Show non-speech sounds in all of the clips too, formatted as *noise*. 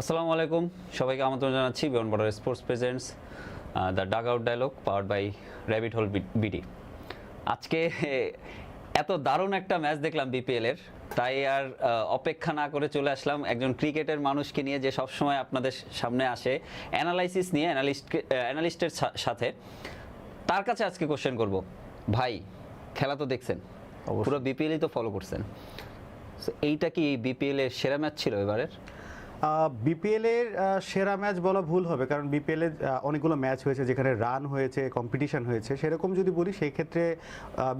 আসসালামু আলাইকুম। সবাইকে আমন্ত্রণ জানাচ্ছি beyond border sports presents the dugout dialogue powered by rabbit hole BD আজকে এত দারুণ একটা ম্যাচ দেখলাম বিপিএল এর তাই আর অপেক্ষা না করে চলে আসলাম একজন ক্রিকেটের মানুষকে নিয়ে যে সবসময় আপনাদের সামনে আসে অ্যানালাইসিস নিয়ে অ্যানালিস্ট অ্যানালিস্টের সাথে। তার কাছে আজকে কোশ্চেন করব। ভাই খেলা তো দেখছেন পুরো বিপিএলই তো ফলো করছেন। এইটা কি বিপিএল এর সেরা ম্যাচ ছিল এবারের? বিপিএল এর সেরা ম্যাচ বলা ভুল হবে, কারণ বিপিএল অনেকগুলো ম্যাচ হয়েছে যেখানে রান হয়েছে কম্পিটিশন হয়েছে, সেরকম যদি বলি সেই ক্ষেত্রে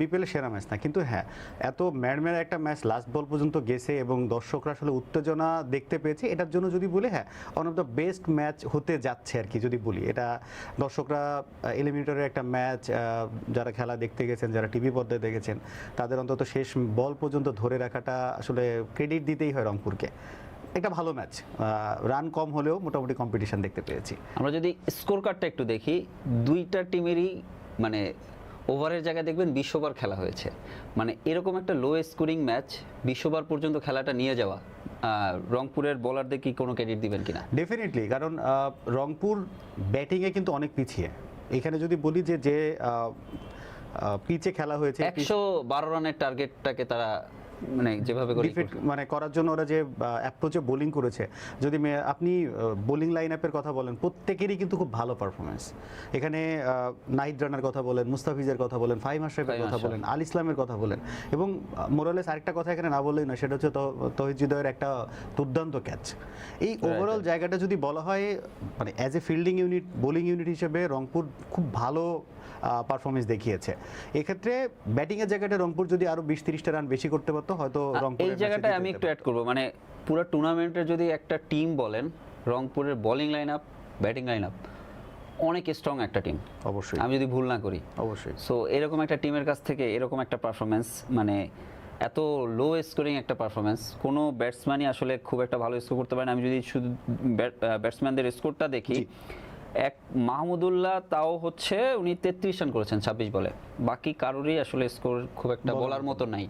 বিপিএল এর সেরা ম্যাচ না। কিন্তু হ্যাঁ এত ম্যাডম্যার একটা ম্যাচ লাস্ট বল পর্যন্ত গেছে এবং দর্শকরা আসলে উত্তেজনা দেখতে পেয়েছে, এটার জন্য যদি বলি হ্যাঁ one of the best match হতে যাচ্ছে আর কি যদি বলি। এটা দর্শকরা এলিমিনেটরের একটা ম্যাচ যারা খেলা দেখতে গেছেন, যারা টিভি পর্দায় দেখেছেন, তাদের অন্তত শেষ বল পর্যন্ত ধরে রাখাটা আসলে ক্রেডিট দিতেই হয় রংপুরকে। একটা ভালো ম্যাচ রান কম হলেও মোটামুটি কম্পিটিশন দেখতে পেয়েছি। আমরা যদি স্কোর কার্ডটা একটু দেখি দুইটা টিমেরই মানে ওভারের জায়গায় দেখবেন বিশ ওভার খেলা হয়েছে। মানে এরকম একটা লো স্কোরিং ম্যাচ বিশ ওভার পর্যন্ত খেলাটা নিয়ে যাওয়া রংপুরের বোলারদের কি কোনো ক্রেডিট দিবেন কিনা? ডেফিনেটলি কারণ রংপুর ব্যাটিংয়ে কিন্তু অনেক পিছিয়ে। এখানে যদি বলি যে যে পিচে খেলা হয়েছে একশো বারো রানের টার্গেটটাকে তারা মানে যেভাবে ডিফিট মানে করার জন্য ওরা যে অ্যাপ্রোচে বোলিং করেছে। যদি আপনি বোলিং লাইন আপের কথা বলেন প্রত্যেকেরই কিন্তু খুব ভালো পারফরমেন্স এখানে নাইট রানার কথা বলেন মুস্তাফিজের কথা বলেন ফাইম আশরাফের কথা বলেন আল ইসলামের কথা বলেন এবং মোরালেস আরেকটা কথা এখানে না বললেই না সেটা হচ্ছে তহিজুদয়ের একটা দুর্দান্ত ক্যাচ এই ওভারঅল জায়গাটা যদি বলা হয় মানে as a fielding unit bowling unit হিসেবে রংপুর খুব ভালো পারফরমেন্স দেখিয়েছে। এক্ষেত্রে ব্যাটিংয়ের জায়গাটা রংপুর যদি আরও বিশ তিরিশটা রান বেশি করতে পারতো হয়তো রংপুর এই জায়গাটায় আমি একটু অ্যাড করব। মানে পুরো টুর্নামেন্টের যদি একটা টিম বলেন রংপুরের bowling line up batting line up অনেক স্ট্রং একটা টিম অবশ্যই। আমি যদি ভুল না করি। অবশ্যই। সো এরকম একটা টিমের কাছ থেকে এরকম একটা পারফরমেন্স মানে এত লো স্কোরিং একটা পারফরমেন্স কোনো ব্যাটসম্যানই আসলে খুব একটা ভালো স্কোর করতে পারে না। আমি যদি শুধু ব্যাটসম্যানদের স্কোরটা দেখি এক মাহমুদুল্লাহ তাও হচ্ছে উনি তেত্রিশ রান করেছেন ছাব্বিশ বলে। বাকি কারোরই আসলে স্কোর খুব একটা বলার মতো নাই।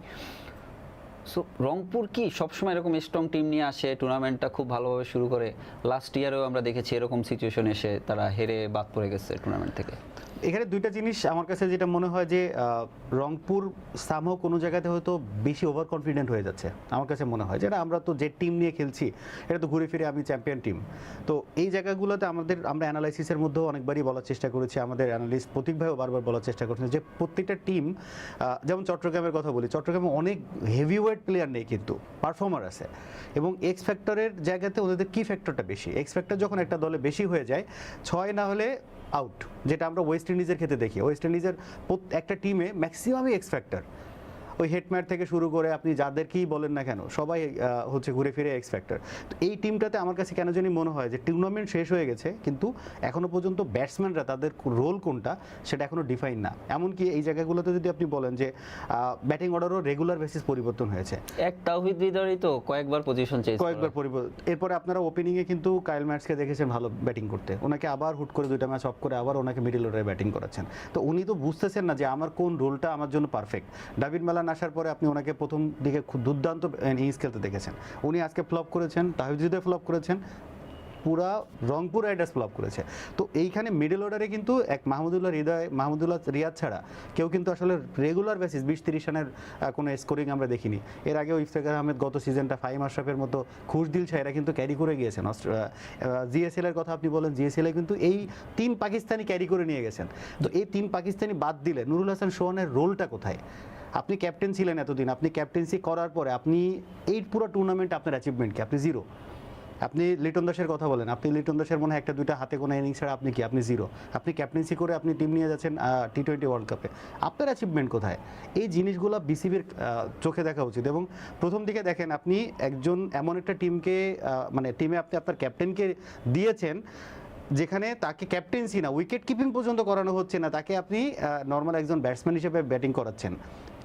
সো রংপুর কি সবসময় এরকম স্ট্রং টিম নিয়ে আসে? টুর্নামেন্টটা খুব ভালোভাবে শুরু করে। লাস্ট ইয়ারেও আমরা দেখেছি এরকম সিচুয়েশন এসে তারা হেরে বাদ পড়ে গেছে টুর্নামেন্ট থেকে। এখানে দুইটা জিনিস আমার কাছে যেটা মনে হয় যে রংপুর সামহ কোনো জায়গাতে হয়তো বেশি ওভার কনফিডেন্ট হয়ে যাচ্ছে, আমার কাছে মনে হয়। যেটা আমরা তো যে টিম নিয়ে খেলছি, এটা তো ঘুরে ফিরে আমি চ্যাম্পিয়ন টিম তো এই জায়গাগুলোতে আমাদের, আমরা অ্যানালাইসিসের মধ্যেও অনেকবারই বলার চেষ্টা করেছি, আমাদের অ্যানালিস্ট প্রতীক ভাইও বারবার বলার চেষ্টা করছেন যে, প্রত্যেকটা টিম যেমন চট্টগ্রামের কথা বলি, চট্টগ্রামে অনেক হেভি ওয়েট প্লেয়ার নেই কিন্তু পারফর্মার আছে। এবং এক্স ফ্যাক্টরের জায়গাতে ওদের কি ফ্যাক্টরটা বেশি? এক্স ফ্যাক্টর যখন একটা দলে বেশি হয়ে যায়, ছয় না হলে আউট যেটা আমরা ওয়েস্ট ইন্ডিজের ক্ষেত্রে দেখি। ওয়েস্ট ইন্ডিজের একটা টিমে ম্যাক্সিমামই এক্স ফ্যাক্টর ওই হেডম্যাট থেকে শুরু করে আপনি যাদেরকেই বলেন না কেন সবাই হচ্ছে ঘুরে ফিরে এক্স ফ্যাক্টর তো এই টিমটাতে আমার কাছে কেন জানি মনে হয় যে টুর্নামেন্ট শেষ হয়ে গেছে কিন্তু এখনও পর্যন্ত ব্যাটসম্যানরা তাদের রোল কোনটা সেটা এখনও ডিফাইন না। এমনকি এই জায়গাগুলোতে যদি আপনি বলেন যে ব্যাটিং অর্ডারও রেগুলার বেসিস পরিবর্তন হয়েছে। এক তাওহিদ হৃদয়ই তো কয়েকবার পজিশন চেঞ্জ কয়েকবার পরিবর্তন এরপরে আপনারা ওপেনিংয়ে কিন্তু কাইল ম্যাচকে দেখেছেন ভালো ব্যাটিং করতে। ওনাকে আবার হুট করে দুইটা ম্যাচ অফ করে আবার ওনাকে মিডিল অর্ডারে ব্যাটিং করাচ্ছেন। তো উনি তো বুঝতেছেন না যে আমার কোন রোলটা আমার জন্য পারফেক্ট ডাভিড মেলান আসার পরে আপনি ওনাকে প্রথম দিকে দুর্দান্ত ইনিংস খেলতে দেখেছেন। উনি আজকে ফ্লপ করেছেন তাহিজুদে ফ্লপ করেছেন, পুরা রংপুর রাইডার্স ফ্লপ করেছে। তো এইখানে মিডল অর্ডারে কিন্তু এক মাহমুদুল্লাহ হৃদয়, মাহমুদুল্লাহ রিয়াদ ছাড়া কেউ কিন্তু আসলে রেগুলার বেসিস বিশ তিরিশ রানের কোনো স্কোরিং আমরা দেখিনি। এর আগে ইফতেখার আহমেদ গত সিজনটা ফাইম আশরাফের মতো খুশদিল এরা কিন্তু ক্যারি করে গিয়েছেন। জিএসএল এর কথা আপনি বলেন, জিএসএল এ কিন্তু এই তিন পাকিস্তানি ক্যারি করে নিয়ে গেছেন। তো এই তিন পাকিস্তানি বাদ দিলে নুরুল হাসান সোহানের রোলটা কোথায়? আপনি ক্যাপ্টেন ছিলেন এতদিন, আপনি ক্যাপ্টেন্সি করার পরে আপনি এই পুরো টুর্নামেন্ট আপনার অ্যাচিভমেন্ট কি? আপনি জিরো আপনি লিটন দাসের কথা বলেন, আপনি লিটন দাসের মনে হয় একটা দুইটা হাতে কোনো ইনিংস ছাড়া আপনি কি? আপনি জিরো আপনি ক্যাপ্টেন্সি করে আপনি টিম নিয়ে যাচ্ছেন টি টোয়েন্টি ওয়ার্ল্ড কাপে আপনার অ্যাচিভমেন্ট কোথায়? এই জিনিসগুলো বিসিবির চোখে দেখা উচিত এবং প্রথম দিকে দেখেন আপনি একজন এমন একটা টিমকে মানে টিমে আপনি আপনার ক্যাপ্টেনকে দিয়েছেন যেখানে তাকে ক্যাপ্টেন্সি না উইকেট কিপিং পর্যন্ত করানো হচ্ছে না, তাকে আপনি নর্মাল একজন ব্যাটসম্যান হিসেবে ব্যাটিং করাচ্ছেন।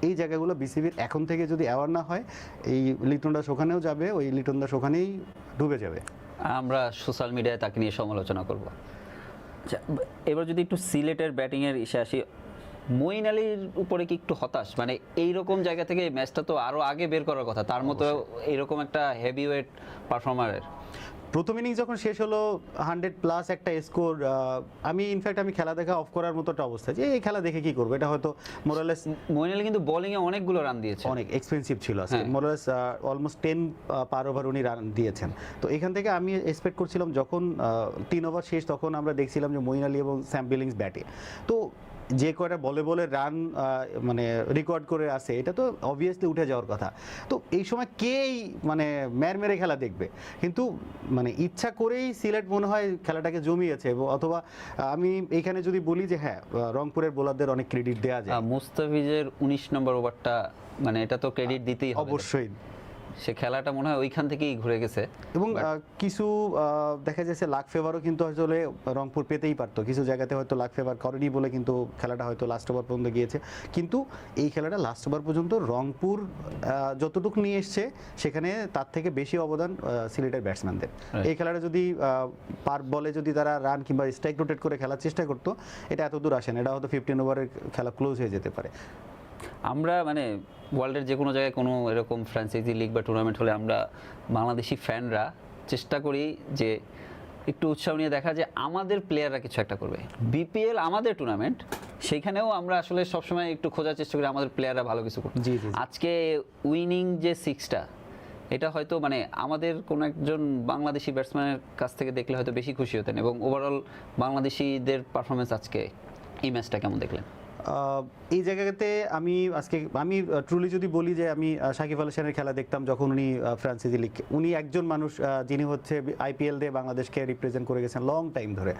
এই জায়গাগুলো বিসিবির এখন থেকে যদি অ্যাওয়ার না হয় এই লিটন দাস ওখানেও যাবে ওই লিটন দাস ওখানেই ডুবে যাবে। আমরা সোশ্যাল মিডিয়ায় তাকে নিয়ে সমালোচনা করব। আচ্ছা, এবার যদি একটু সিলেটের ব্যাটিংয়ের ইসে আসি মঈন আলীর উপরে কি একটু হতাশ? মানে এই রকম জায়গা থেকে ম্যাচটা তো আরও আগে বের করার কথা তার মতো এইরকম একটা হেভি ওয়েট পারফর্মারের প্রথম ইনিংস যখন শেষ হলো হান্ড্রেড প্লাস একটা স্কোর আমি ইনফ্যাক্ট আমি খেলা দেখা অফ করার মতো একটা অবস্থা যে এই খেলা দেখে কি করব? এটা হয়তো মোরালেস মইন আলী কিন্তু বোলিং এ অনেকগুলো রান দিয়েছে। অনেক এক্সপেন্সিভ ছিল। Morales almost ten per over উনি রান দিয়েছেন। তো এখান থেকে আমি এক্সপেক্ট করছিলাম যখন তিন ওভার শেষ তখন আমরা দেখছিলাম যে মইন আলী এবং স্যাম বিলিংস ব্যাটে তো যে কয়টা বলে বলে রান মানে রেকর্ড করে আসে এটা তো অবভিয়াসলি উঠে যাওয়ার কথা। তো এই সময় কেই মানে ম্যার মেরে খেলা দেখবে? কিন্তু মানে ইচ্ছা করেই সিলেট মনে হয় খেলাটাকে জমিয়েছে অথবা আমি এখানে যদি বলি যে হ্যাঁ রংপুরের বোলারদের অনেক ক্রেডিট দেওয়া যায়। মুস্তাফিজের উনিশ নম্বর ওভারটা মানে এটা তো ক্রেডিট দিতেই অবশ্যই। সে খেলাটা মনে হয় ওইখান থেকেই ঘুরে গেছে। এবং কিছু দেখা যাচ্ছে লাখ ফেভারও কিন্তু আসলে রংপুর পেতেই পারতো। কিছু জায়গাতে হয়তো লাখ ফেভার করেনি বলে কিন্তু খেলাটা হয়তো লাস্ট ওভার পর্যন্ত গিয়েছে। কিন্তু এই খেলাটা লাস্ট ওভার পর্যন্ত রংপুর যতটুকু নিয়ে এসছে সেখানে তার থেকে বেশি অবদান সিলেটের ব্যাটসম্যানদের এই খেলাটা যদি পার বলে যদি তারা রান কিংবা স্ট্রাইক রোটেট করে খেলার চেষ্টা করতো এটা এত দূর আসে না। এটা হয়তো ফিফটিন ওভারের খেলা ক্লোজ হয়ে যেতে পারে। আমরা মানে ওয়ার্ল্ডের যে কোনো জায়গায় কোনো এরকম ফ্র্যাঞ্চাইজি লিগ বা টুর্নামেন্ট হলে আমরা বাংলাদেশি ফ্যানরা চেষ্টা করি যে একটু উৎসাহ নিয়ে দেখা যে আমাদের প্লেয়াররা কিছু একটা করবে। বিপিএল আমাদের টুর্নামেন্ট সেইখানেও আমরা আসলে সবসময় একটু খোঁজার চেষ্টা করি আমাদের প্লেয়াররা ভালো কিছু করবে। আজকে উইনিং যে সিক্সটা এটা হয়তো মানে আমাদের কোন একজন বাংলাদেশি ব্যাটসম্যানের কাছ থেকে দেখলে হয়তো বেশি খুশি হতেন এবং ওভারঅল বাংলাদেশিদের পারফরমেন্স আজকে এই ম্যাচটা কেমন দেখলেন? এই জায়গাতে আমি আজকে আমি ট্রুলি যদি বলি যে আমি সাকিব আল হাসানের খেলা দেখতাম যখন উনি ফ্রান্সিজি লিগ উনি একজন মানুষ যিনি হচ্ছে আইপিএল দিয়ে বাংলাদেশকে রিপ্রেজেন্ট করে গেছেন লং টাইম ধরে।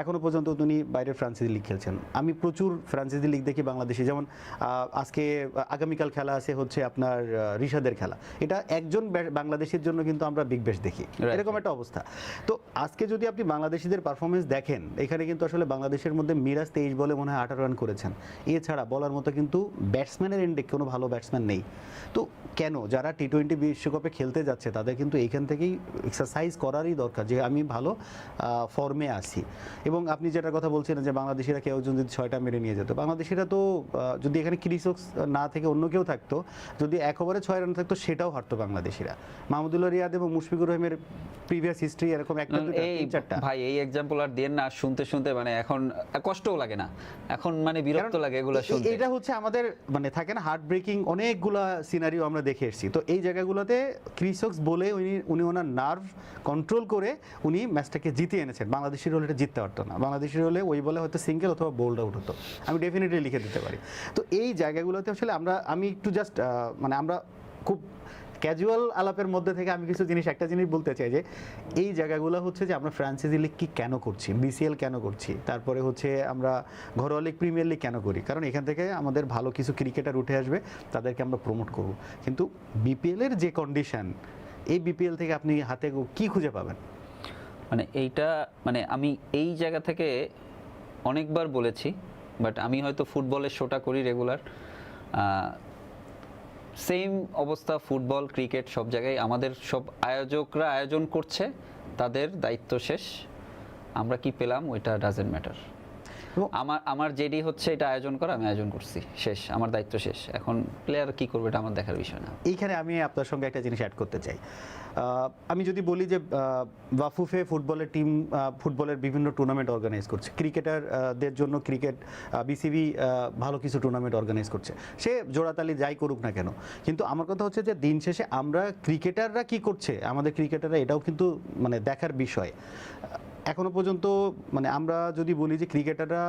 এখনও পর্যন্ত উনি বাইরের ফ্রান্সিজি লিগ খেলছেন। আমি প্রচুর ফ্রান্সিজি লিগ দেখি বাংলাদেশে। যেমন আজকে আগামীকাল খেলা আছে হচ্ছে আপনার রিশাদের খেলা। এটা একজন বাংলাদেশের জন্য কিন্তু আমরা বিগ বেশ দেখি। এরকম একটা অবস্থা। তো আজকে যদি আপনি বাংলাদেশিদের পারফরমেন্স দেখেন এখানে কিন্তু আসলে বাংলাদেশের মধ্যে মিরাজ তেইশ বলে মনে হয় আঠারো রান করেছেন। এছাড়া বলার মতো কিন্তু ব্যাটসম্যানের এন্ডে কোনো ভালো ব্যাটসম্যান নেই। তো কেন? যারা টি টোয়েন্টি বিশ্বকাপে খেলতে যাচ্ছে তাদের কিন্তু এইখান থেকেই এক্সারসাইজ করারই দরকার যে আমি ভালো ফর্মে আছি। এবং আপনি যেটার কথা বলছিলেন যে বাংলাদেশিরা কেউ যদি ছয়টা মেরে নিয়ে যেত বাংলাদেশিরা তো যদি এখানে ক্রিসক্স না থেকে অন্য কেউ থাকতো যদি এক ওভারে ছয় রান থাকতো সেটাও হারতো বাংলাদেশিরা। মাহমুদুল্লাহ রিয়াদ এবং মুশফিকুর রহিমের প্রিভিয়াস হিস্ট্রি এরকম একটা ভাই এই এক্সাম্পল আর দেন না শুনতে শুনতে মানে এখন কষ্টও লাগে না। এখন মানে বিরক্ত লাগে এগুলো শুনতে। এটা হচ্ছে আমাদের মানে থাকে না হার্ট ব্রেকিং অনেকগুলা সিনারিও আমরা দেখে এসেছি। তো এই জায়গাগুলোতে ক্রিসক্স বলে উনি উনি ওনার নার্ভ কন্ট্রোল করে উনি ম্যাচটাকে জিতে এনেছেন। বাংলাদেশের হলে এটা জিততে পারতো না। বাংলাদেশের হলে ওই বলে হয়তো সিঙ্গেল অথবা বোল্ড আউট হতো। আমি ডেফিনেটলি লিখে দিতে পারি। তো এই জায়গাগুলোতে আসলে আমরা আমি একটু জাস্ট মানে আমরা খুব ক্যাজুয়াল আলাপের মধ্যে থেকে আমি কিছু জিনিস, একটা জিনিস বলতে চাই যে, এই জায়গাগুলো হচ্ছে যে আমরা ফ্রান্সাইজি লিগ কি কেন করছি? বিসিএল কেন করছি? তারপরে হচ্ছে আমরা ঘরোয়া লিগ প্রিমিয়ার লিগ কেন করি? কারণ এখান থেকে আমাদের ভালো কিছু ক্রিকেটার উঠে আসবে, তাদেরকে আমরা প্রমোট করব। কিন্তু বিপিএল এর যে কন্ডিশন এই বিপিএল থেকে আপনি হাতে কি খুঁজে পাবেন? মানে এইটা মানে আমি এই জায়গা থেকে অনেকবার বলেছি বাট আমি হয়তো ফুটবলের শোটা করি রেগুলার সেম অবস্থা ফুটবল ক্রিকেট সব জায়গায়। আমাদের সব আয়োজকরা আয়োজন করছে তাদের দায়িত্ব শেষ। আমরা কি পেলাম ওইটা ডাজেন্ট ম্যাটার আমার আমার যেটি হচ্ছে এটা আয়োজন করা আমি আয়োজন করছি। শেষ আমার দায়িত্ব শেষ। এখন প্লেয়ার কি করবে এটা আমার দেখার বিষয় না। এইখানে আমি আপনার সঙ্গে একটা জিনিস অ্যাড করতে চাই। আমি যদি বলি যে বাফুফে ফুটবলের টিম ফুটবলের বিভিন্ন টুর্নামেন্ট অর্গানাইজ করছে। ক্রিকেটারদের জন্য ক্রিকেট বিসিবি ভালো কিছু টুর্নামেন্ট অর্গানাইজ করছে। সে জোড়াতালি যাই করুক না কেন, কিন্তু আমার কথা হচ্ছে যে, দিন শেষে আমরা ক্রিকেটাররা কি করছে, আমাদের ক্রিকেটাররা এটাও কিন্তু মানে দেখার বিষয়। এখনও পর্যন্ত মানে আমরা যদি বলি যে, ক্রিকেটাররা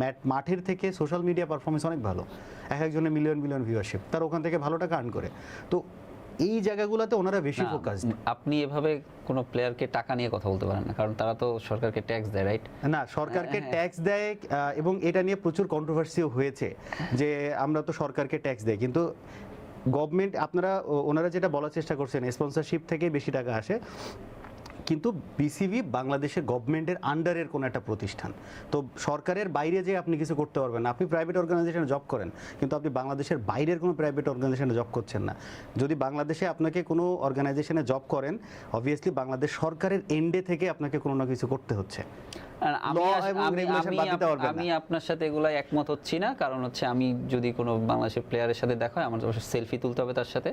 ম্যাট, মাঠের থেকে সোশ্যাল মিডিয়া পারফরমেন্স অনেক ভালো। এক একজনের মিলিয়ন মিলিয়ন ভিউয়ারশিপ তার ওখান থেকে ভালো টাকা আর্ন করে। তো এই জায়গাগুলোতে ওনারা বেশি ফোকাস আপনি এভাবে কোনো প্লেয়ারকে টাকা নিয়ে কথা বলতে পারেন না কারণ তারা তো সরকারকে ট্যাক্স দেয় রাইট না সরকারকে হ্যাঁ। ট্যাক্স দেয় এবং এটা নিয়ে প্রচুর কন্ট্রোভার্সিও হয়েছে যে আমরা তো সরকারকে ট্যাক্স দেয় কিন্তু গভর্নমেন্ট আপনারা ওনারা যেটা বলার চেষ্টা করছেন স্পন্সরশিপ থেকে বেশি টাকা আসে কিন্তু বিসিবি বাংলাদেশের গভর্নমেন্টের আন্ডারের কোনো একটা প্রতিষ্ঠান। তো সরকারের বাইরে যে আপনি কিছু করতে পারবেন না। আপনি প্রাইভেট অর্গানাইজেশনে জব করেন কিন্তু আপনি বাংলাদেশের বাইরের কোনো প্রাইভেট অর্গানাইজেশনে জব করছেন না। যদি বাংলাদেশে আপনাকে কোনো অর্গানাইজেশনে জব করেন অবভিয়াসলি বাংলাদেশ সরকারের এন্ডে থেকে আপনাকে কোনো না কিছু করতে হচ্ছে। আমি আপনার সাথে এগুলা একমত হচ্ছি না। কারণ হচ্ছে আমি যদি কোনো বাংলাদেশের প্লেয়ারের সাথে দেখা হয় আমার সেলফি তুলতে হবে তার সাথে।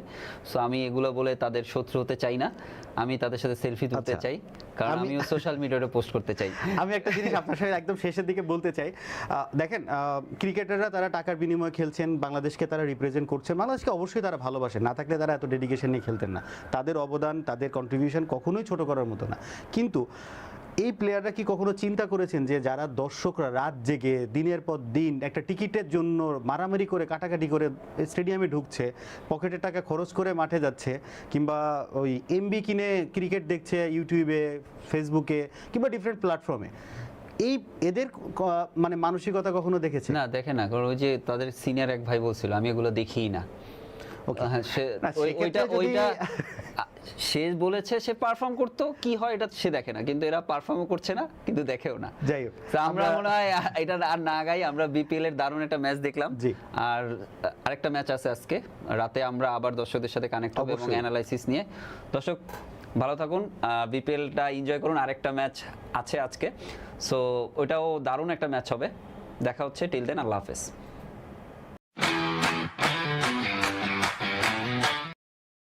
সো আমি এগুলো বলে তাদের শত্রু হতে চাই না। আমি তাদের সাথে সেলফি তুলতে আচ্ছা। চাই কারণ আমি- আমিও সোশ্যাল মিডিয়াতে পোস্ট করতে চাই। *laughs* আমি একটা জিনিস আপনার সাথে একদম শেষের দিকে বলতে চাই। আহ, দেখেন ক্রিকেটাররা তারা টাকার বিনিময়ে খেলছেন বাংলাদেশকে তারা রিপ্রেজেন্ট করছে বাংলাদেশকে অবশ্যই তারা ভালোবাসে না থাকলে তারা এত ডেডিকেশন নিয়ে খেলতেন না। তাদের অবদান তাদের কন্ট্রিবিউশন কখনোই ছোট করার মতো না। কিন্তু এই প্লেয়াররা কি কখনো চিন্তা করেছেন যে যারা দর্শকরা রাত জেগে দিনের পর দিন একটা টিকিটের জন্য মারামারি করে কাটাকাটি করে স্টেডিয়ামে ঢুকছে পকেটের টাকা খরচ করে মাঠে যাচ্ছে কিংবা ওই এমবি কিনে ক্রিকেট দেখছে ইউটিউবে ফেসবুকে কিংবা ডিফারেন্ট প্ল্যাটফর্মে এই এদের মানে মানসিকতা কখনো দেখেছে না দেখে না কারণ ওই যে তাদের সিনিয়র এক ভাই বলছিল আমি এগুলো দেখিই না. হ্যাঁ, ওইটা ওইটা সে বলেছে সে পারফর্ম করতো কি হয় এটা সে দেখে না কিন্তু এরা পারফর্মও করছে না কিন্তু দেখেও না। যাই হোক আমরা মনে হয় এটা আর না গাই আমরা বিপিএল এর দারুণ একটা ম্যাচ দেখলাম। আর আরেকটা ম্যাচ আছে আজকে রাতে আমরা আবার দর্শকদের সাথে কানেক্ট হবে এবং। অ্যানালাইসিস নিয়ে। দর্শক ভালো থাকুন বিপিএলটা এনজয় করুন আরেকটা ম্যাচ আছে আজকে। সো ওটাও দারুণ একটা ম্যাচ হবে। দেখা হচ্ছে টিল দেন আল্লাহ হাফেজ।